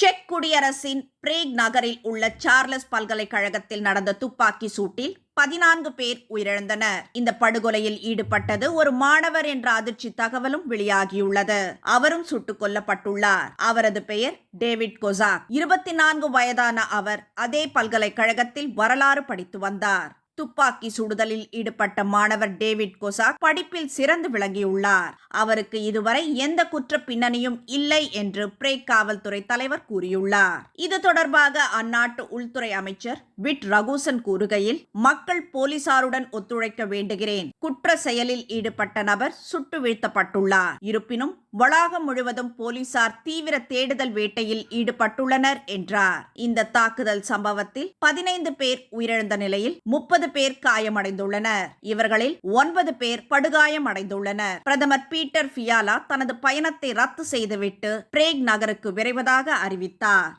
Check குடியரசின் break நகரில் உள்ள சார்லஸ் பல்கலைக்கழகத்தில் நடந்த துப்பாக்கி சூட்டில் பதினான்கு பேர் உயிரிழந்தனர். இந்த படுகொலையில் ஈடுபட்டது ஒரு மாணவர் என்ற அதிர்ச்சி தகவலும் வெளியாகியுள்ளது. அவரும் சுட்டுக் கொல்லப்பட்டுள்ளார். அவரது பெயர் டேவிட் கொசாக். இருபத்தி நான்கு வயதான அவர் அதே பல்கலைக்கழகத்தில் வரலாறு படித்து வந்தார். துப்பாக்கி சுடுதலில் ஈடுபட்ட மாணவர் டேவிட் கொசாக் படிப்பில் சிறந்து விளங்கியுள்ளார். அவருக்கு இதுவரை எந்த குற்ற பின்னணியும் இல்லை என்று பிரேக் காவல்துறை தலைவர் கூறியுள்ளார். இது தொடர்பாக அந்நாட்டு உள்துறை அமைச்சர் விட். ரகூசன் கூறுகையில் மக்கள் போலீசாருடன் ஒத்துழைக்க வேண்டுகிறேன். குற்ற செயலில் ஈடுபட்ட நபர் சுட்டு வீழ்த்தப்பட்டுள்ளார். இருப்பினும் வளாகம் முழுவதும் போலீசார் தீவிர தேடுதல் வேட்டையில் ஈடுபட்டுள்ளனர் என்றார். இந்த தாக்குதல் சம்பவத்தில் பதினைந்து பேர் உயிரிழந்த நிலையில் முப்பது பேர் காயமடைந்துள்ளனர். இவர்களில் ஒன்பது பேர் படுகாயம் அடைந்துள்ளனர் பிரதமர் பீட்டர் ஃபியாலா தனது பயணத்தை ரத்து செய்துவிட்டு பிரேக் நகருக்கு விரைவதாக அறிவித்தார்.